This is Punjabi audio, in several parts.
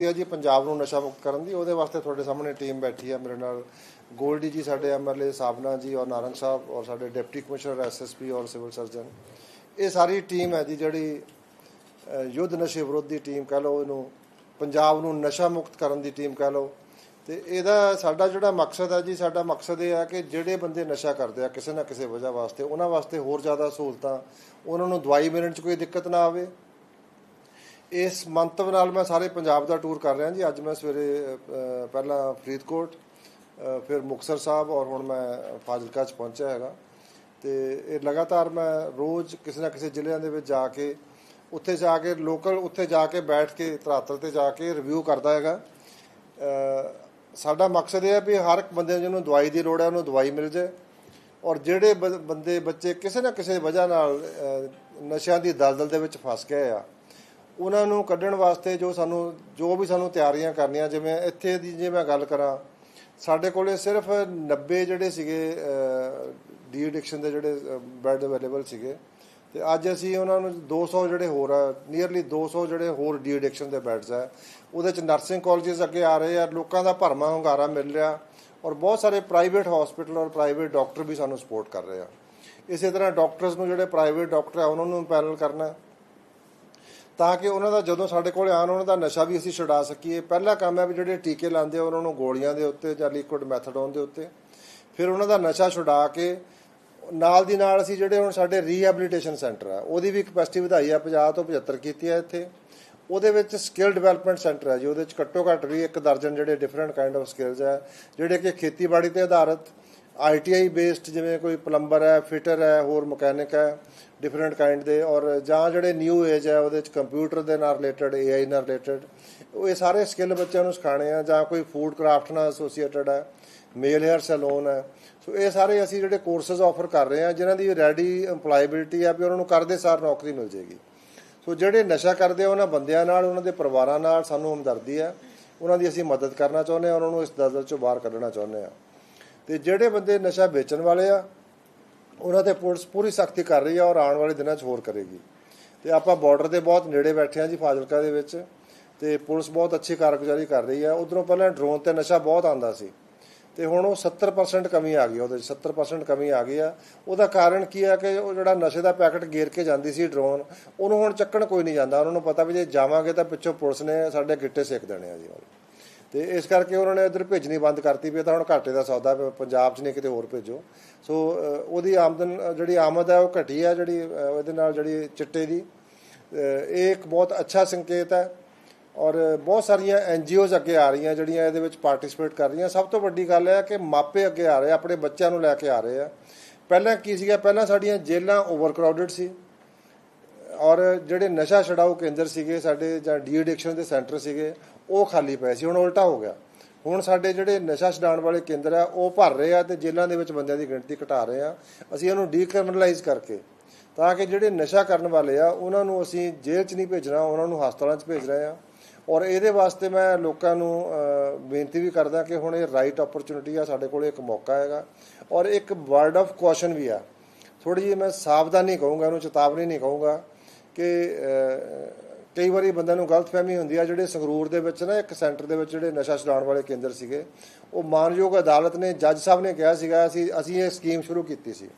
ਹੈ ਜੀ ਪੰਜਾਬ ਨੂੰ ਨਸ਼ਾ ਮੁਕਤ ਕਰਨ ਦੀ, ਉਹਦੇ ਵਾਸਤੇ ਤੁਹਾਡੇ ਸਾਹਮਣੇ ਟੀਮ ਬੈਠੀ ਹੈ ਮੇਰੇ ਨਾਲ। ਗੋਲਡੀ ਜੀ ਸਾਡੇ ਐਮਐਲਏ, ਸਾਬਨਾ ਜੀ ਔਰ ਨਾਰੰਗ ਸਾਹਿਬ ਔਰ ਸਾਡੇ ਡਿਪਟੀ ਕਮਿਸ਼ਨਰ ਐਸਐਸਪੀ ਔਰ ਸਿਵਲ ਸਰਜਨ। ਇਹ ਸਾਰੀ ਟੀਮ ਹੈ ਜੀ ਜਿਹੜੀ ਯੁੱਧ ਨਸ਼ੇ ਵਿਰੋਧੀ ਟੀਮ ਕਹ ਲਓ ਇਹਨੂੰ, ਪੰਜਾਬ ਨੂੰ ਨਸ਼ਾ ਮੁਕਤ ਕਰਨ ਦੀ ਟੀਮ ਕਹ ਲਓ। ਤੇ ਇਹਦਾ ਸਾਡਾ ਜਿਹੜਾ ਮਕਸਦ ਹੈ ਜੀ, ਸਾਡਾ ਮਕਸਦ ਇਹ ਹੈ ਕਿ ਜਿਹੜੇ ਬੰਦੇ ਨਸ਼ਾ ਕਰਦੇ ਆ ਕਿਸੇ ਨਾ ਕਿਸੇ ਵਜ੍ਹਾ ਵਾਸਤੇ, ਉਹਨਾਂ ਵਾਸਤੇ ਹੋਰ ਜ਼ਿਆਦਾ ਸਹੂਲਤਾਂ, ਉਹਨਾਂ ਨੂੰ ਦਵਾਈ ਮਿਲਣ 'ਚ ਕੋਈ ਦਿੱਕਤ ਨਾ ਆਵੇ। ਇਸ ਮੰਤਵ ਨਾਲ ਮੈਂ ਸਾਰੇ ਪੰਜਾਬ ਦਾ ਟੂਰ ਕਰ ਰਿਹਾ ਜੀ। ਅੱਜ ਮੈਂ ਸਵੇਰੇ ਪਹਿਲਾਂ ਫਰੀਦਕੋਟ ਫਿਰ ਮੁਕਤਸਰ ਸਾਹਿਬ ਔਰ ਹੁਣ ਮੈਂ ਫਾਜ਼ਿਲਕਾ ਚ ਪਹੁੰਚਿਆ ਹੈਗਾ। ਤੇ ਇਹ ਲਗਾਤਾਰ ਮੈਂ ਰੋਜ਼ ਕਿਸੇ ਨਾ ਕਿਸੇ ਜ਼ਿਲ੍ਹਿਆਂ ਦੇ ਵਿੱਚ ਜਾ ਕੇ, ਉੱਥੇ ਜਾ ਕੇ ਲੋਕਲ ਉੱਥੇ ਜਾ ਕੇ ਬੈਠ ਕੇ ਧਰਾਤਲ ਤੇ ਜਾ ਕੇ ਰਿਵਿਊ ਕਰਦਾ ਹੈਗਾ। ਸਾਡਾ ਮਕਸਦ ਇਹ ਹੈ ਵੀ ਹਰ ਇੱਕ ਬੰਦੇ ਨੂੰ ਜਿਹਨੂੰ ਦਵਾਈ ਦੀ ਲੋੜ ਹੈ, ਉਹਨੂੰ ਦਵਾਈ ਮਿਲ ਜਾਏ ਔਰ ਜਿਹੜੇ ਬ- ਬੰਦੇ, ਬੱਚੇ ਕਿਸੇ ਨਾ ਕਿਸੇ ਵਜ੍ਹਾ ਨਾਲ ਨਸ਼ਿਆਂ ਦੀ ਦਲਦਲ ਦੇ ਵਿੱਚ ਫਸ ਗਏ ਆ ਉਹਨਾਂ ਨੂੰ ਕੱਢਣ ਵਾਸਤੇ ਜੋ ਸਾਨੂੰ, ਜੋ ਵੀ ਸਾਨੂੰ ਤਿਆਰੀਆਂ ਕਰਨੀਆਂ, ਜਿਵੇਂ ਇੱਥੇ ਦੀ ਜੇ ਮੈਂ ਗੱਲ ਕਰਾਂ, ਸਾਡੇ ਕੋਲੇ ਸਿਰਫ 90 ਜਿਹੜੇ ਸੀਗੇ ਡੀ ਐਡਿਕਸ਼ਨ ਦੇ ਜਿਹੜੇ ਬੈੱਡ ਅਵੇਲੇਬਲ ਸੀਗੇ, ਤੇ ਅੱਜ ਅਸੀਂ ਉਹਨਾਂ ਨੂੰ 200 ਜਿਹੜੇ ਹੋਰ ਆ, ਨੀਅਰਲੀ 200 ਜਿਹੜੇ ਹੋਰ ਡੀ ਐਡਿਕਸ਼ਨ ਦੇ ਬੈੱਡਸ ਆ, ਉਹਦੇ ਚ ਨਰਸਿੰਗ ਕਾਲਜਸ ਅੱਗੇ ਆ ਰਹੇ ਆ, ਲੋਕਾਂ ਦਾ ਭਰਮਾ ਹੁੰਗਾਰਾ ਮਿਲ ਰਿਹਾ, ਔਰ ਬਹੁਤ ਸਾਰੇ ਪ੍ਰਾਈਵੇਟ ਹਸਪੀਟਲ ਔਰ ਪ੍ਰਾਈਵੇਟ ਡਾਕਟਰ ਵੀ ਸਾਨੂੰ ਸਪੋਰਟ ਕਰ ਰਹੇ ਆ। ਇਸੇ ਤਰ੍ਹਾਂ ਡਾਕਟਰਸ ਨੂੰ ਜਿਹੜੇ ਪ੍ਰਾਈਵੇਟ ਡਾਕਟਰ ਆ, ਉਹਨਾਂ ਨੂੰ ਪੈਨਲ ਕਰਨਾ ਤਾਂ ਕਿ ਉਹਨਾਂ ਦਾ ਜਦੋਂ ਸਾਡੇ ਕੋਲ ਆਉਣ, ਉਹਨਾਂ ਦਾ ਨਸ਼ਾ ਵੀ ਅਸੀਂ ਛੁਡਾ ਸਕੀਏ। ਪਹਿਲਾ ਕੰਮ ਹੈ ਵੀ ਜਿਹੜੇ ਟੀਕੇ ਲਾਉਂਦੇ ਆ, ਉਹਨਾਂ ਨੂੰ ਗੋਲੀਆਂ ਦੇ ਉੱਤੇ ਜਾਂ ਲਿਕੁਇਡ ਮੈਥਡੋਨ ਦੇ ਉੱਤੇ। ਫਿਰ ਉਹਨਾਂ ਦਾ ਨਸ਼ਾ ਛੁਡਾ ਕੇ ਨਾਲ ਦੀ ਨਾਲ ਅਸੀਂ ਜਿਹੜੇ ਹੁਣ ਸਾਡੇ ਰੀਹੈਬਿਲਿਟੇਸ਼ਨ ਸੈਂਟਰ ਆ, ਉਹਦੀ ਵੀ ਕਪੈਸਿਟੀ ਵਧਾਈ ਆ 50 ਤੋਂ 75 ਕੀਤੀ ਆ ਇੱਥੇ। ਉਹਦੇ ਵਿੱਚ ਸਕਿੱਲ ਡਿਵੈਲਪਮੈਂਟ ਸੈਂਟਰ ਹੈ ਜੀ, ਉਹਦੇ ਵਿੱਚ ਘੱਟੋ ਘੱਟ ਵੀ ਇੱਕ ਦਰਜਨ ਜਿਹੜੇ ਡਿਫਰੈਂਟ ਕਾਈਂਡ ਆਫ ਸਕਿੱਲਸ ਹੈ ਜਿਹੜੇ ਕਿ ਖੇਤੀਬਾੜੀ ਤੇ ਆਧਾਰਿਤ ਆਈਟੀਆਈ ਬੇਸਡ ਜਿਵੇਂ ਕੋਈ ਪਲੰਬਰ ਹੈ ਫਿਟਰ ਹੈ, ਹੋਰ ਮਕੈਨਿਕ ਹੈ ਡਿਫਰੈਂਟ ਕਾਈਂਡ ਦੇ ਔਰ ਜਾਂ ਜਿਹੜੇ ਨਿਊ ਏਜ ਹੈ ਉਹਦੇ ਵਿੱਚ ਕੰਪਿਊਟਰ ਦੇ ਨਾਲ ਰਿਲੇਟਡ ਏਆਈ ਨਾਲ ਰਿਲੇਟਡ ਉਹ ਇਹ ਸਾਰੇ ਸਕਿੱਲ ਬੱਚਿਆਂ ਨੂੰ ਸਿਖਾਣੇ ਆ ਜਾਂ ਕੋਈ ਫੂਡ ਕਰਾਫਟ ਨਾਲ ਐਸੋਸੀਏਟਡ ਹੈ ਮੇਲ ਹੇਅਰ ਸੈਲੂਨ ਹੈ ਸੋ ਇਹ ਸਾਰੇ ਅਸੀਂ ਜਿਹੜੇ ਕੋਰਸਸ ਆਫਰ ਕਰ ਰਹੇ ਹਾਂ, ਜਿਨ੍ਹਾਂ ਦੀ ਰੈਡੀ EMPLOYABILITY ਆ ਵੀ ਉਹਨਾਂ ਨੂੰ ਕਰਦੇ ਸਾਰ ਨੌਕਰੀ ਮਿਲ ਜੇਗੀ ਸੋ ਜਿਹੜੇ ਨਸ਼ਾ ਕਰਦੇ ਆ ਉਹਨਾਂ ਬੰਦਿਆਂ ਨਾਲ, ਉਹਨਾਂ ਦੇ ਪਰਿਵਾਰਾਂ ਨਾਲ ਸਾਨੂੰ ਹਮਦਰਦੀ ਹੈ, ਉਹਨਾਂ ਦੀ ਅਸੀਂ ਮਦਦ ਕਰਨਾ ਚਾਹੁੰਦੇ ਆ ਉਹਨਾਂ ਨੂੰ ਇਸ ਦਲਦਲ ਚੋਂ ਬਾਹਰ ਕੱਢਣਾ ਚਾਹੁੰਦੇ ਆ ਤੇ ਜਿਹੜੇ ਬੰਦੇ ਨਸ਼ਾ ਵੇਚਣ ਵਾਲੇ ਆ, ਉਹਨਾਂ ਤੇ ਪੁਲਿਸ ਪੂਰੀ ਸਖਤੀ ਕਰ ਰਹੀ ਆ ਔਰ ਆਉਣ ਵਾਲੇ ਦਿਨਾਂ 'ਚ ਹੋਰ ਕਰੇਗੀ। ਤੇ ਆਪਾਂ ਬਾਰਡਰ ਦੇ ਬਹੁਤ ਨੇੜੇ ਬੈਠੇ ਆ ਜੀ ਫਾਜ਼ਿਲਕਾ ਦੇ ਵਿੱਚ ਤੇ ਪੁਲਿਸ ਬਹੁਤ ਅੱਛੀ ਕਾਰਗੁਜ਼ਾਰੀ ਕਰ ਰਹੀ ਆ। ਉਧਰੋਂ ਪਹਿਲਾਂ ਡਰੋਨ ਤੇ ਨਸ਼ਾ ਬਹੁਤ ਆਂਦਾ ਸੀ ਤੇ ਹੁਣ ਉਹ 70% ਕਮੀ ਆ ਗਈ ਉਹਦੇ 'ਚ 70% ਕਮੀ ਆ ਗਈ ਆ। ਉਹਦਾ ਕਾਰਨ ਕੀ ਆ ਕਿ ਉਹ ਜਿਹੜਾ ਨਸ਼ੇ ਦਾ ਪੈਕਟ ਗੇਰ ਕੇ ਜਾਂਦੀ ਸੀ ਡਰੋਨ ਉਹਨੂੰ ਹੁਣ ਚੱਕਣ ਕੋਈ ਨਹੀਂ ਜਾਂਦਾ। ਉਹਨਾਂ ਨੂੰ ਪਤਾ ਵੀ ਜੇ ਜਾਵਾਂਗੇ ਤਾਂ ਪਿੱਛੋਂ ਪੁਲਿਸ ਨੇ ਸਾਡੇ ਗਿੱਟੇ ਸੇਕ ਦੇਣੇ ਆ ਜੀ ਹੁਣ ਤੇ ਇਸ ਕਰਕੇ ਉਹਨਾਂ ਨੇ ਇਧਰ ਭੇਜਣੀ ਬੰਦ ਕਰਤੀ ਵੀ ਇਹ ਤਾਂ ਹੁਣ ਘਾਟੇ ਦਾ ਸੌਦਾ ਪੰਜਾਬ 'ਚ ਨਹੀਂ ਕਿਤੇ ਹੋਰ ਭੇਜੋ। ਸੋ ਉਹਦੀ ਆਮਦਨ ਜਿਹੜੀ ਆਮਦ ਹੈ ਉਹ ਘਟੀ ਹੈ ਜਿਹੜੀ ਅ, ਉਹਦੇ ਨਾਲ ਜਿਹੜੀ ਚਿੱਟੇ ਦੀ ਇਹ ਇੱਕ ਬਹੁਤ ਅੱਛਾ ਸੰਕੇਤ ਹੈ ਔਰ ਬਹੁਤ ਸਾਰੀਆਂ ਐਨਜੀਓਜ਼ ਅੱਗੇ ਆ ਰਹੀਆਂ ਜਿਹੜੀਆਂ ਇਹਦੇ ਵਿੱਚ ਪਾਰਟਿਸਿਪੇਟ ਕਰ ਰਹੀਆਂ। ਸਭ ਤੋਂ ਵੱਡੀ ਗੱਲ ਹੈ ਕਿ ਮਾਪੇ ਅੱਗੇ ਆ ਰਹੇ ਆ, ਆਪਣੇ ਬੱਚਿਆਂ ਨੂੰ ਲੈ ਕੇ ਆ ਰਹੇ ਆ। ਪਹਿਲਾਂ ਕੀ ਸੀਗਾ ਪਹਿਲਾਂ ਸਾਡੀਆਂ ਜੇਲ੍ਹਾਂ ਓਵਰਕਰਾਊਡਡ ਸੀ ਔਰ ਜਿਹੜੇ ਨਸ਼ਾ ਛਡਾਊ ਕੇਂਦਰ ਸੀਗੇ ਸਾਡੇ ਜਾਂ ਡੀ ਐਡਿਕਸ਼ਨ ਦੇ ਸੈਂਟਰ ਸੀਗੇ ਉਹ ਖਾਲੀ ਪਏ ਸੀ, ਹੁਣ ਉਲਟਾ ਹੋ ਗਿਆ। ਹੁਣ ਸਾਡੇ ਜਿਹੜੇ ਨਸ਼ਾ ਛਡਾਉਣ ਵਾਲੇ ਕੇਂਦਰ ਆ, ਉਹ ਭਰ ਰਹੇ ਆ ਤੇ ਜੇਲ੍ਹਾਂ ਦੇ ਵਿੱਚ ਬੰਦਿਆਂ ਦੀ ਗਿਣਤੀ ਘਟਾ ਰਹੇ ਆ। ਅਸੀਂ ਇਹਨੂੰ ਡੀਕ੍ਰਿਮੀਨਲਾਈਜ਼ ਕਰਕੇ ਤਾਂ ਕਿ ਜਿਹੜੇ ਨਸ਼ਾ ਕਰਨ ਵਾਲੇ ਆ, ਉਹਨਾਂ ਨੂੰ ਅਸੀਂ ਜੇਲ੍ਹ 'ਚ ਨਹੀਂ ਭੇਜਣਾ, ਉਹਨਾਂ ਨੂੰ ਹਸਪਤਾਲਾਂ 'ਚ ਭੇਜ ਰਹੇ ਆ। ਔਰ ਇਹਦੇ ਵਾਸਤੇ ਮੈਂ ਲੋਕਾਂ ਨੂੰ ਬੇਨਤੀ ਵੀ ਕਰਦਾ ਕਿ ਹੁਣ ਇਹ ਰਾਈਟ ਓਪਰਚੁਨਿਟੀ ਆ, ਸਾਡੇ ਕੋਲ ਇੱਕ ਮੌਕਾ ਹੈਗਾ। ਔਰ ਇੱਕ ਵਰਡ ਆਫ ਕੌਸ਼ਨ ਵੀ ਆ। ਥੋੜੀ ਜਿਹੀ ਮੈਂ ਸਾਵਧਾਨੀ ਕਹੂੰਗਾ, ਇਹਨੂੰ ਚੇਤਾਵਨੀ ਨਹੀਂ ਕਹੂੰਗਾ ਕਿ ਕਈ ਵਾਰੀ ਬੰਦਿਆਂ ਨੂੰ ਗਲਤਫਹਿਮੀ ਹੁੰਦੀ ਆ, ਜਿਹੜੇ ਸੰਗਰੂਰ ਦੇ ਵਿੱਚ ਨਾ, ਇੱਕ ਸੈਂਟਰ ਦੇ ਵਿੱਚ ਜਿਹੜੇ ਨਸ਼ਾ ਛੁਡਾਉਣ ਵਾਲੇ ਕੇਂਦਰ ਸੀਗੇ, ਉਹ ਮਾਨਯੋਗ ਅਦਾਲਤ ਨੇ, ਜੱਜ ਸਾਹਿਬ ਨੇ ਕਿਹਾ ਸੀਗਾ, ਅਸੀਂ ਅਸੀਂ ਇਹ ਸਕੀਮ ਸ਼ੁਰੂ ਕੀਤੀ ਸੀ।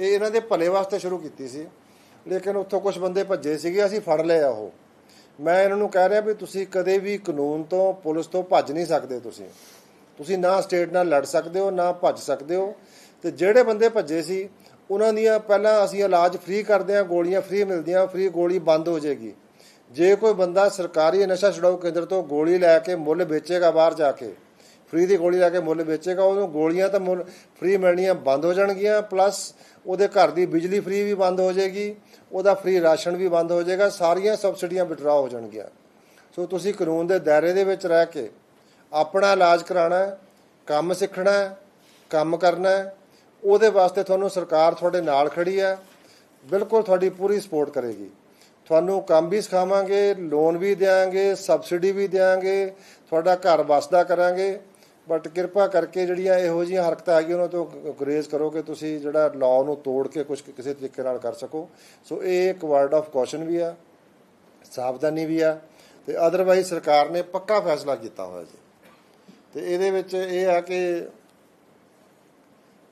ਇਹ ਇਹਨਾਂ ਦੇ ਭਲੇ ਵਾਸਤੇ ਸ਼ੁਰੂ ਕੀਤੀ ਸੀ। ਲੇਕਿਨ ਉੱਥੋਂ ਕੁਝ ਬੰਦੇ ਭੱਜੇ ਸੀਗੇ, ਅਸੀਂ ਫੜ ਲਏ ਆ ਉਹ। ਮੈਂ ਇਹਨਾਂ ਨੂੰ ਕਹਿ ਰਿਹਾ ਵੀ ਤੁਸੀਂ ਕਦੇ ਵੀ ਕਾਨੂੰਨ ਤੋਂ, ਪੁਲਿਸ ਤੋਂ ਭੱਜ ਨਹੀਂ ਸਕਦੇ ਤੁਸੀਂ। ਤੁਸੀਂ ਨਾ ਸਟੇਟ ਨਾਲ ਲੜ ਸਕਦੇ ਹੋ, ਨਾ ਭੱਜ ਸਕਦੇ ਹੋ। ਤੇ ਜਿਹੜੇ ਬੰਦੇ ਭੱਜੇ ਸੀ, ਉਹਨਾਂ ਦੀਆਂ ਪਹਿਲਾਂ ਅਸੀਂ ਇਲਾਜ ਫ੍ਰੀ ਕਰਦੇ ਹਾਂ, ਗੋਲੀਆਂ ਫ੍ਰੀ ਮਿਲਦੀਆਂ, ਫ੍ਰੀ ਗੋਲੀ ਬੰਦ ਹੋ ਜਾਏਗੀ। ਜੇ ਕੋਈ ਬੰਦਾ ਸਰਕਾਰੀ ਨਸ਼ਾ ਛੁਡਾਊ ਕੇਂਦਰ ਤੋਂ ਗੋਲੀ ਲੈ ਕੇ ਮੁੱਲ ਵੇਚੇਗਾ ਬਾਹਰ ਜਾ ਕੇ, ਫ੍ਰੀ ਦੀ ਗੋਲੀ ਲੈ ਕੇ ਮੁੱਲ ਵੇਚੇਗਾ, ਉਹਨੂੰ ਗੋਲੀਆਂ ਤਾਂ ਮੁੱਲ ਫ੍ਰੀ ਮਿਲਣੀਆਂ ਬੰਦ ਹੋ ਜਾਣਗੀਆਂ, ਪਲੱਸ ਉਹਦੇ ਘਰ ਦੀ ਬਿਜਲੀ ਫ੍ਰੀ ਵੀ ਬੰਦ ਹੋ ਜਾਏਗੀ, ਉਹਦਾ ਫ੍ਰੀ ਰਾਸ਼ਨ ਵੀ ਬੰਦ ਹੋ ਜਾਏਗਾ, ਸਾਰੀਆਂ ਸਬਸਿਡੀਆਂ ਵਿਡਰਾ ਹੋ ਜਾਣਗੀਆਂ। ਸੋ ਤੁਸੀਂ ਕਾਨੂੰਨ ਦੇ ਦਾਇਰੇ ਦੇ ਵਿੱਚ ਰਹਿ ਕੇ ਆਪਣਾ ਇਲਾਜ ਕਰਾਉਣਾ ਹੈ, ਕੰਮ ਸਿੱਖਣਾ ਹੈ, ਕੰਮ ਕਰਨਾ ਹੈ, ਉਹਦੇ ਵਾਸਤੇ ਤੁਹਾਨੂੰ ਸਰਕਾਰ ਤੁਹਾਡੇ ਨਾਲ ਖੜੀ ਹੈ, ਬਿਲਕੁਲ ਤੁਹਾਡੀ ਪੂਰੀ ਸਪੋਰਟ ਕਰੇਗੀ। ਤੁਹਾਨੂੰ ਕੰਮ ਵੀ ਸਿਖਾਵਾਂਗੇ ਲੋਨ ਵੀ ਦੇਵਾਂਗੇ ਸਬਸਿਡੀ ਵੀ ਦੇਵਾਂਗੇ ਤੁਹਾਡਾ ਘਰ ਵਸਦਾ ਕਰਾਂਗੇ। ਬਟ ਕਿਰਪਾ ਕਰਕੇ ਜਿਹੜੀਆਂ ਇਹੋ ਜਿਹੀਆਂ ਹਰਕਤਾਂ ਹੈਗੀਆਂ, ਉਹਨਾਂ ਤੋਂ ਗੁਰੇਜ਼ ਕਰੋ ਕਿ ਤੁਸੀਂ ਜਿਹੜਾ ਲਾਅ ਨੂੰ ਤੋੜ ਕੇ ਕੁਝ ਕਿਸੇ ਤਰੀਕੇ ਨਾਲ ਕਰ ਸਕੋ। ਸੋ ਇਹ ਇੱਕ ਵਰਡ ਆਫ ਕੌਸ਼ਨ ਵੀ ਆ, ਸਾਵਧਾਨੀ ਵੀ ਆ, ਤੇ ਅਦਰਵਾਈਜ਼ ਸਰਕਾਰ ਨੇ ਪੱਕਾ ਫੈਸਲਾ ਕੀਤਾ ਹੋਇਆ ਜੀ। ਤੇ ਇਹਦੇ ਵਿੱਚ ਇਹ ਆ ਕਿ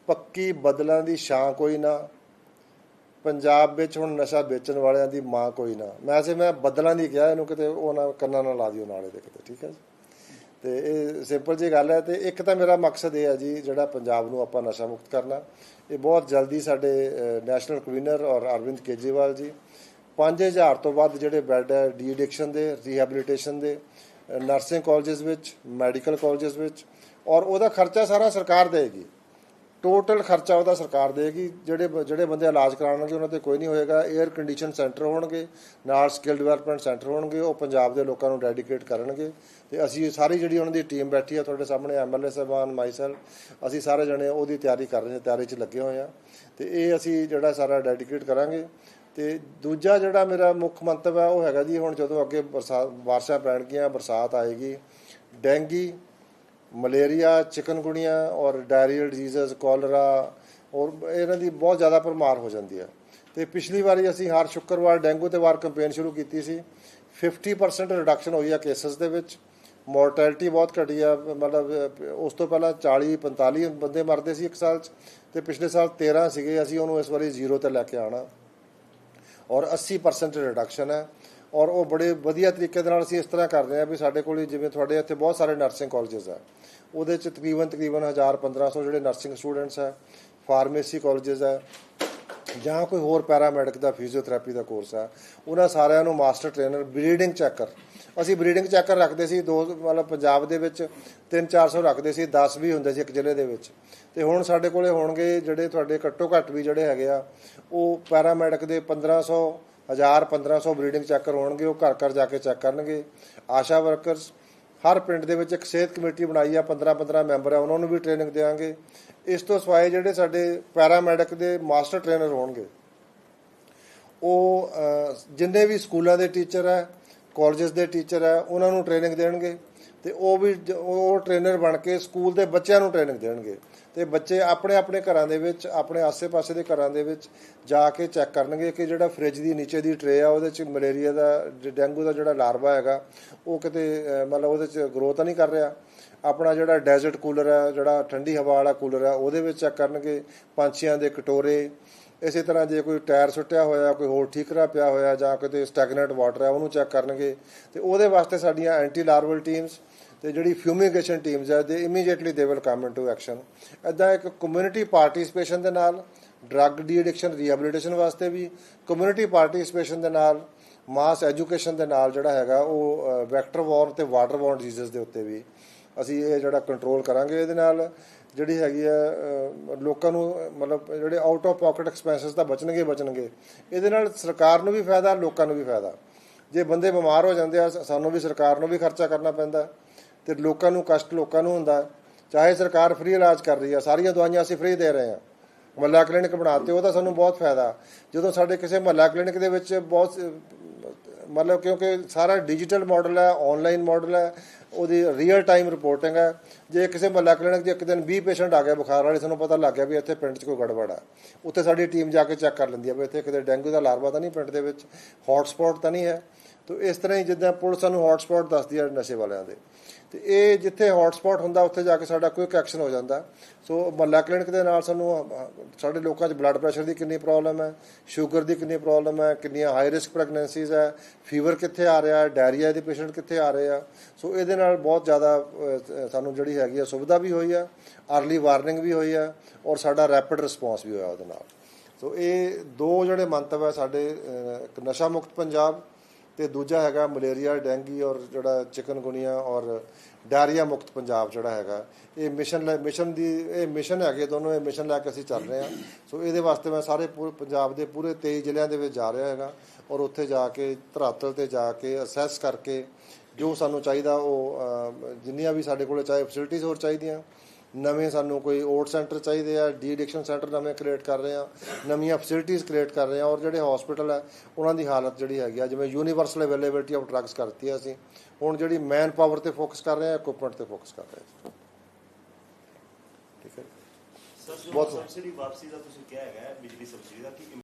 ਪੱਕੀ ਬਦਲਾਂ ਦੀ ਛਾਂ ਕੋਈ ਨਾ ਪੰਜਾਬ ਵਿੱਚ ਹੁਣ ਨਸ਼ਾ ਵੇਚਣ ਵਾਲਿਆਂ ਦੀ ਮਾਂ ਕੋਈ ਨਾ। ਮੈਂ ਸੇ ਮੈਂ ਬਦਲਾਂ ਦੀ ਕਿਹਾ ਇਹਨੂੰ ਕਿਤੇ ਉਹ ਨਾ ਕੰਨਾਂ ਨਾਲ ਲਾ ਦਿਓ ਨਾਲੇ ਦੇ ਕਿਤੇ, ਠੀਕ ਹੈ ਜੀ? ਤੇ ਇਹ ਸਿੰਪਲ ਜੀ ਗੱਲ ਹੈ ਤੇ ਇੱਕ ਤਾਂ ਮੇਰਾ ਮਕਸਦ ਇਹ ਹੈ ਜੀ, ਜਿਹੜਾ ਪੰਜਾਬ ਨੂੰ ਆਪਾਂ ਨਸ਼ਾ ਮੁਕਤ ਕਰਨਾ। ਇਹ ਬਹੁਤ ਜਲਦੀ ਸਾਡੇ ਨੈਸ਼ਨਲ ਕਨਵੀਨਰ ਔਰ ਅਰਵਿੰਦ ਕੇਜਰੀਵਾਲ ਜੀ 5000 ਤੋਂ ਵੱਧ ਜਿਹੜੇ ਬੈੱਡ ਹੈ ਡੀ ਐਡਿਕਸ਼ਨ ਦੇ ਰੀਹੈਬਿਲਿਟੇਸ਼ਨ ਦੇ ਨਰਸਿੰਗ ਕਾਲਜਸ ਵਿੱਚ ਮੈਡੀਕਲ ਕਾਲਜਸ ਵਿੱਚ, ਔਰ ਉਹਦਾ ਖਰਚਾ ਸਾਰਾ ਸਰਕਾਰ ਦੇਗੀ ਟੋਟਲ ਖਰਚਾ ਉਹਦਾ ਸਰਕਾਰ ਦੇਗੀ, ਜਿਹੜੇ ਜਿਹੜੇ ਬੰਦੇ ਇਲਾਜ ਕਰਾਉਣਗੇ, ਉਹਨਾਂ ਤੇ ਕੋਈ ਨਹੀਂ ਹੋਏਗਾ। 에ਅਰ ਕੰਡੀਸ਼ਨ ਸੈਂਟਰ ਹੋਣਗੇ, ਨਾਲ ਸਕਿੱਲ ਡਿਵੈਲਪਮੈਂਟ ਸੈਂਟਰ ਹੋਣਗੇ, ਉਹ ਪੰਜਾਬ ਦੇ ਲੋਕਾਂ ਨੂੰ ਡੈਡੀਕੇਟ ਕਰਨਗੇ। ਤੇ ਅਸੀਂ ਸਾਰੀ ਜਿਹੜੀ ਉਹਨਾਂ ਦੀ ਟੀਮ ਬੈਠੀ ਆ, ਤੁਹਾਡੇ ਸਾਹਮਣੇ ਐਮਐਲਏ ਸਾਹਿਬਾਨ ਮਾਈਸੈਲ ਅਸੀਂ ਸਾਰੇ ਜਣੇ ਉਹਦੀ ਤਿਆਰੀ ਕਰ ਰਹੇ ਹਾਂ, ਤਿਆਰੀ 'ਚ ਲੱਗੇ ਹੋਏ ਆ ਤੇ ਇਹ ਅਸੀਂ ਜਿਹੜਾ ਸਾਰਾ ਡੈਡੀਕੇਟ ਕਰਾਂਗੇ। ਤੇ ਦੂਜਾ ਜਿਹੜਾ ਮੇਰਾ ਮੁੱਖ ਮੰਤਵ ਹੈ, ਉਹ ਹੈਗਾ ਜੀ, ਹੁਣ ਜਦੋਂ ਅੱਗੇ ਬਰਸਾਤ ਬਾਰਿਸ਼ਾਂ ਪੈਣਗੀਆਂ, ਬਰਸਾਤ ਆਏਗੀ, ਡੈਂਗੀ ਮਲੇਰੀਆ ਚਿਕਨਗੁਨੀਆ ਔਰ ਡਾਇਰੀਅਲ ਡਿਜ਼ੀਜ਼ਸ ਕੋਲਰਾ ਔਰ ਇਹਨਾਂ ਦੀ ਬਹੁਤ ਜ਼ਿਆਦਾ ਪਰਮਾਰ ਹੋ ਜਾਂਦੀ ਹੈ। ਤੇ ਪਿਛਲੀ ਵਾਰੀ ਅਸੀਂ ਹਰ ਸ਼ੁੱਕਰਵਾਰ ਡੈਂਗੂ ਤੇ ਵਾਰ ਕੈਂਪੇਨ ਸ਼ੁਰੂ ਕੀਤੀ ਸੀ। 50% ਰਿਡਕਸ਼ਨ ਹੋਈ ਹੈ ਕੇਸਸ ਦੇ ਵਿੱਚ। ਮੋਰਟੈਲਿਟੀ ਬਹੁਤ ਘਟੀ ਆ ਮਤਲਬ ਉਸ ਤੋਂ ਪਹਿਲਾਂ 40 45 ਬੰਦੇ ਮਰਦੇ ਸੀ ਇੱਕ ਸਾਲ 'ਚ ਤੇ ਪਿਛਲੇ ਸਾਲ 13 ਸੀਗੇ, ਅਸੀਂ ਉਹਨੂੰ ਇਸ ਵਾਰੀ ਜ਼ੀਰੋ ਤੇ ਲੈ ਕੇ ਆਣਾ ਔਰ 80% ਰਿਡਕਸ਼ਨ ਹੈ। ਔਰ ਉਹ ਬੜੇ ਵਧੀਆ ਤਰੀਕੇ ਦੇ ਨਾਲ ਅਸੀਂ ਇਸ ਤਰ੍ਹਾਂ ਕਰਦੇ ਹਾਂ ਵੀ ਸਾਡੇ ਕੋਲ ਜਿਵੇਂ ਤੁਹਾਡੇ ਇੱਥੇ ਬਹੁਤ ਸਾਰੇ ਨਰਸਿੰਗ ਕਾਲਜਸ ਆ ਉਹਦੇ ਚ ਤਕਰੀਬਨ ਤਕਰੀਬਨ 1000 1500 ਜਿਹੜੇ ਨਰਸਿੰਗ ਸਟੂਡੈਂਟਸ ਆ ਫਾਰਮੇਸੀ ਕਾਲਜਸ ਆ ਜਾਂ ਕੋਈ ਹੋਰ ਪੈਰਾਮੈਡਿਕ ਦਾ ਫਿਜ਼ੀਓਥੈਰੇਪੀ ਦਾ ਕੋਰਸ ਆ ਉਹਨਾਂ ਸਾਰਿਆਂ ਨੂੰ ਮਾਸਟਰ ਟ੍ਰੇਨਰ ਬਰੀਡਿੰਗ ਚੈਕਰ ਅਸੀਂ ਬਰੀਡਿੰਗ ਚੈਕਰ ਰੱਖਦੇ ਸੀ, ਦੋ ਮਤਲਬ ਪੰਜਾਬ ਦੇ ਵਿੱਚ 3-400 ਰੱਖਦੇ ਸੀ 10 ਵੀ ਹੁੰਦੇ ਸੀ ਇੱਕ ਜ਼ਿਲ੍ਹੇ ਦੇ ਵਿੱਚ। ਤੇ ਹੁਣ ਸਾਡੇ ਕੋਲੇ ਹੋਣਗੇ ਜਿਹੜੇ ਤੁਹਾਡੇ ਘੱਟੋ ਘੱਟ ਵੀ ਜਿਹੜੇ ਹੈਗੇ ਆ, ਉਹ ਪੈਰਾਮੈਡਿਕ ਦੇ 1500 1000 1500 ਬਰੀਡਿੰਗ ਚੈੱਕਰ ਹੋਣਗੇ ਉਹ ਘਰ ਘਰ ਜਾ ਕੇ ਚੈੱਕ ਕਰਨਗੇ। ਆਸ਼ਾ ਵਰਕਰਸ, ਹਰ ਪਿੰਡ ਦੇ ਵਿੱਚ ਇੱਕ ਸਿਹਤ ਕਮੇਟੀ ਬਣਾਈ ਆ 15 15 ਮੈਂਬਰ ਆ, ਉਹਨਾਂ ਨੂੰ ਵੀ ਟ੍ਰੇਨਿੰਗ ਦੇਵਾਂਗੇ ਇਸ ਤੋਂ ਸਿਵਾਏ ਜਿਹੜੇ ਸਾਡੇ ਪੈਰਾਮੈਡਿਕ ਦੇ ਮਾਸਟਰ ਟ੍ਰੇਨਰ ਹੋਣਗੇ। ਉਹ ਜਿੰਨੇ ਵੀ ਸਕੂਲਾਂ ਦੇ ਟੀਚਰ ਹੈ ਕਾਲਜਸ ਦੇ ਟੀਚਰ ਹੈ ਉਹਨਾਂ ਨੂੰ ਟ੍ਰੇਨਿੰਗ ਦੇਣਗੇ ਤੇ ਉਹ ਵੀ ਉਹ ਟ੍ਰੇਨਰ ਬਣ ਕੇ ਸਕੂਲ ਦੇ ਬੱਚਿਆਂ ਨੂੰ ਟ੍ਰੇਨਿੰਗ ਦੇਣਗੇ। ਤੇ ਬੱਚੇ ਆਪਣੇ ਆਪਣੇ ਘਰਾਂ ਦੇ ਵਿੱਚ, ਆਪਣੇ ਆਸੇ-ਪਾਸੇ ਦੇ ਘਰਾਂ ਦੇ ਵਿੱਚ ਜਾ ਕੇ ਚੈੱਕ ਕਰਨਗੇ ਕਿ ਜਿਹੜਾ ਫ੍ਰਿਜ ਦੀ ਨੀਚੇ ਦੀ ਟਰੇ ਆ, ਉਹਦੇ ਚ ਮਲੇਰੀਆ ਦਾ ਜ- ਡੇਂਗੂ ਦਾ ਜਿਹੜਾ ਲਾਰਵਾ ਹੈਗਾ, ਉਹ ਕਿਤੇ ਮਤਲਬ ਉਹਦੇ ਚ ਗਰੋ ਤਾਂ ਨਹੀਂ ਕਰ ਰਿਹਾ। ਆਪਣਾ ਜਿਹੜਾ ਡੈਜ਼ਰਟ ਕੂਲਰ ਹੈ ਜਿਹੜਾ ਠੰਡੀ ਹਵਾ ਵਾਲਾ ਕੂਲਰ ਹੈ ਉਹਦੇ ਵਿੱਚ ਚੈੱਕ ਕਰਨਗੇ ਪੰਛੀਆਂ ਦੇ ਕਟੋਰੇ। ਇਸੇ ਤਰ੍ਹਾਂ ਜੇ ਕੋਈ ਟਾਇਰ ਸੁੱਟਿਆ ਹੋਇਆ, ਕੋਈ ਹੋਰ ਠੀਕਰਾ ਪਿਆ ਹੋਇਆ ਜਾਂ ਕਿਤੇ ਸਟੈਗਨੈਂਟ ਵਾਟਰ ਹੈ ਉਹਨੂੰ ਚੈੱਕ ਕਰਨਗੇ। ਤੇ ਉਹਦੇ ਵਾਸਤੇ ਸਾਡੀਆਂ ਐਂਟੀ ਲਾਰਵਲ ਟੀਮਸ ਤੇ ਜਿਹੜੀ ਫਿਊਮੀਗੇਸ਼ਨ ਟੀਮਸ ਹੈ ਦੇ immediately they will come into action ਐਦਾਂ ਇੱਕ ਕਮਿਊਨਿਟੀ ਪਾਰਟਿਸਿਪੇਸ਼ਨ ਦੇ ਨਾਲ ਡਰੱਗ ਡੀ ਐਡਿਕਸ਼ਨ ਰੀਹੈਬਿਲਿਟੇਸ਼ਨ ਵਾਸਤੇ ਵੀ ਕਮਿਊਨਿਟੀ ਪਾਰਟਿਸਿਪੇਸ਼ਨ ਦੇ ਨਾਲ ਮਾਸ ਐਜੂਕੇਸ਼ਨ ਦੇ ਨਾਲ ਜਿਹੜਾ ਹੈਗਾ, ਉਹ ਵੈਕਟਰ ਵਾਰ ਤੇ ਵਾਟਰ ਬੌਰਨ ਡਿਜ਼ੀਜ਼ ਦੇ ਉੱਤੇ ਵੀ ਅਸੀਂ ਇਹ ਜਿਹੜਾ ਕੰਟਰੋਲ ਕਰਾਂਗੇ। ਇਹਦੇ ਨਾਲ ਜਿਹੜੀ ਹੈਗੀ ਆ ਲੋਕਾਂ ਨੂੰ, ਮਤਲਬ ਜਿਹੜੇ ਆਊਟ ਆਫ ਪਾਕਟ ਐਕਸਪੈਂਸਸ ਤਾਂ ਬਚਣਗੇ ਬਚਣਗੇ। ਇਹਦੇ ਨਾਲ ਸਰਕਾਰ ਨੂੰ ਵੀ ਫਾਇਦਾ, ਲੋਕਾਂ ਨੂੰ ਵੀ ਫਾਇਦਾ। ਜੇ ਬੰਦੇ ਬਿਮਾਰ ਹੋ ਜਾਂਦੇ ਆ, ਸਾਨੂੰ ਵੀ ਸਰਕਾਰ ਨੂੰ ਵੀ ਖਰਚਾ ਕਰਨਾ ਪੈਂਦਾ। ਤੇ ਲੋਕਾਂ ਨੂੰ ਕਸ਼ਟ ਲੋਕਾਂ ਨੂੰ ਹੁੰਦਾ ਚਾਹੇ ਸਰਕਾਰ ਫ੍ਰੀ ਇਲਾਜ ਕਰ ਰਹੀ ਆ, ਸਾਰੀਆਂ ਦਵਾਈਆਂ ਅਸੀਂ ਫ੍ਰੀ ਦੇ ਰਹੇ ਆ ਮਹੱਲਾ ਕਲੀਨਿਕ ਬਣਾਤੇ ਉਹਦਾ ਸਾਨੂੰ ਬਹੁਤ ਫਾਇਦਾ। ਜਦੋਂ ਸਾਡੇ ਕਿਸੇ ਮਹੱਲਾ ਕਲੀਨਿਕ ਦੇ ਵਿੱਚ ਬਹੁਤ, ਮਤਲਬ ਕਿਉਂਕਿ ਸਾਰਾ ਡਿਜੀਟਲ ਮਾਡਲ ਹੈ ਆਨਲਾਈਨ ਮਾਡਲ ਹੈ, ਉਹਦੀ ਰੀਅਲ ਟਾਈਮ ਰਿਪੋਰਟਿੰਗ ਹੈ। ਜੇ ਕਿਸੇ ਮਹੱਲਾ ਕਲੀਨਿਕ 'ਚ ਇੱਕ ਦਿਨ 20 ਪੇਸ਼ੈਂਟ ਆ ਗਿਆ ਬੁਖਾਰ ਵਾਲੇ, ਸਾਨੂੰ ਪਤਾ ਲੱਗ ਗਿਆ ਵੀ ਇੱਥੇ ਪਿੰਡ 'ਚ ਕੋਈ ਗੜਬੜ ਹੈ। ਉੱਥੇ ਸਾਡੀ ਟੀਮ ਜਾ ਕੇ ਚੈੱਕ ਕਰ ਲੈਂਦੀ ਹੈ ਵੀ ਇੱਥੇ ਕਿਤੇ ਡੈਂਗੂ ਦਾ ਲਾਰਵਾ ਤਾਂ ਨਹੀਂ ਪਿੰਡ ਦੇ ਵਿੱਚ? ਹੌਟ ਸਪੌਟ ਤਾਂ ਨਹੀਂ ਹੈ। ਤੋ ਇਸ ਤਰ੍ਹਾਂ ਹੀ ਜਿੱਦਾਂ ਪੁਲਿਸ ਸਾਨੂੰ ਹੌਟ ਦੱਸਦੀ ਹੈ ਨਸ਼ੇ ਵਾਲਿਆਂ ਦੇ। ਤੇ ਇਹ ਜਿੱਥੇ ਹੌਟ ਹੁੰਦਾ, ਉੱਥੇ ਜਾ ਕੇ ਸਾਡਾ ਕੁਇਕ ਐਕਸ਼ਨ ਹੋ ਜਾਂਦਾ। ਸੋ ਮਹੱਲਾ ਕਲੀਨਿਕ ਦੇ ਨਾਲ ਸਾਨੂੰ, ਸਾਡੇ ਲੋਕਾਂ 'ਚ ਬਲੱਡ ਪ੍ਰੈਸ਼ਰ ਦੀ ਕਿੰਨੀ ਪ੍ਰੋਬਲਮ ਹੈ ਸ਼ੂਗਰ ਦੀ ਕਿੰਨੀ ਪ੍ਰੋਬਲਮ ਹੈ, ਕਿੰਨੀਆਂ ਹਾਈ ਰਿਸਕ ਪ੍ਰੈਗਨੈਂਸੀਜ਼ ਹੈ ਫੀਵਰ ਕਿੱਥੇ ਆ ਰਿਹਾ ਹੈ ਡਾਇਰੀਆ ਦੇ ਪੇਸ਼ੈਂਟ ਕਿੱਥੇ ਆ ਰਹੇ ਆ। ਸੋ ਇਹਦੇ ਨਾਲ ਬਹੁਤ ਜ਼ਿਆਦਾ ਸਾਨੂੰ ਜਿਹੜੀ ਹੈਗੀ ਆ ਸੁਵਿਧਾ ਵੀ ਹੋਈ ਆ ਅਰਲੀ ਵਾਰਨਿੰਗ ਵੀ ਹੋਈ ਆ, ਔਰ ਸਾਡਾ ਰੈਪਿਡ ਰਿਸਪੌਂਸ ਵੀ ਹੋਇਆ ਉਹਦੇ ਨਾਲ। ਸੋ ਇਹ ਦੋ ਜਿਹੜੇ ਮੰਤਵ ਹੈ ਸਾਡੇ ਇੱਕ ਨਸ਼ਾ ਮੁਕਤ ਪੰਜਾਬ ਤੇ ਦੂਜਾ ਹੈਗਾ ਮਲੇਰੀਆ, ਡੈਂਗੀ ਔਰ ਜਿਹੜਾ ਚਿਕਨਗੁਨੀਆ ਔਰ ਡਾਇਰੀਆ ਮੁਕਤ ਪੰਜਾਬ ਜਿਹੜਾ ਹੈਗਾ, ਇਹ ਮਿਸ਼ਨ ਲੈ, ਮਿਸ਼ਨ ਦੀ, ਇਹ ਮਿਸ਼ਨ ਹੈਗੇ ਦੋਨੋਂ, ਇਹ ਮਿਸ਼ਨ ਲੈ ਕੇ ਅਸੀਂ ਚੱਲ ਰਹੇ ਹਾਂ ਸੋ ਇਹਦੇ ਵਾਸਤੇ ਮੈਂ ਸਾਰੇ ਪੂਰੇ ਪੰਜਾਬ ਦੇ ਪੂਰੇ 23 ਜ਼ਿਲ੍ਹਿਆਂ ਦੇ ਵਿੱਚ ਜਾ ਰਿਹਾ ਹੈਗਾ ਔਰ ਉੱਥੇ ਜਾ ਕੇ ਧਰਾਤਲ ਤੇ ਜਾ ਕੇ ਅਸੈਸ ਕਰਕੇ ਜੋ ਸਾਨੂੰ ਚਾਹੀਦਾ ਉਹ ਜਿੰਨੀਆਂ ਵੀ ਸਾਡੇ ਕੋਲੇ ਚਾਹੇ ਫੈਸਿਲਿਟੀਜ਼ ਹੋਰ ਚਾਹੀਦੀਆਂ ਨਵੇਂ ਸਾਨੂੰ ਕੋਈ ਓਟ ਸੈਂਟਰ ਚਾਹੀਦੇ ਆ ਡੀ ਐਡਿਕਸ਼ਨ ਸੈਂਟਰ ਨਵੇਂ ਕ੍ਰੀਏਟ ਕਰ ਰਹੇ ਆ ਨਵੀਆਂ ਫੈਸਿਲਿਟੀਆਂ ਕ੍ਰੀਏਟ ਕਰ ਰਹੇ ਆ ਔਰ ਜਿਹੜੇ ਹਸਪੀਟਲ ਹੈ ਉਹਨਾਂ ਦੀ ਹਾਲਤ ਜਿਹੜੀ ਹੈਗੀ ਆ ਜਿਵੇਂ ਯੂਨੀਵਰਸਲ ਅਵੇਲੇਬਿਲਟੀ ਆਫ ਡਰੱਗਸ ਕਰਤੀ ਆ ਅਸੀਂ ਹੁਣ ਜਿਹੜੀ ਮੈਨ ਪਾਵਰ ਤੇ ਫੋਕਸ ਕਰ ਰਹੇ ਆ ਇਕਵਿਪਮੈਂਟ ਤੇ ਫੋਕਸ ਕਰ ਰਹੇ ਆ। ਠੀਕ ਹੈ ਸਰ ਜੋ ਬਹੁਤ- ਸਬਸਿਡੀ ਵਾਪਸੀ ਦਾ ਤੁਸੀਂ ਕਿਹਾ ਹੈਗਾ ਬਿਜਲੀ ਸਬਸਿਡੀ ਦਾ ਕਿ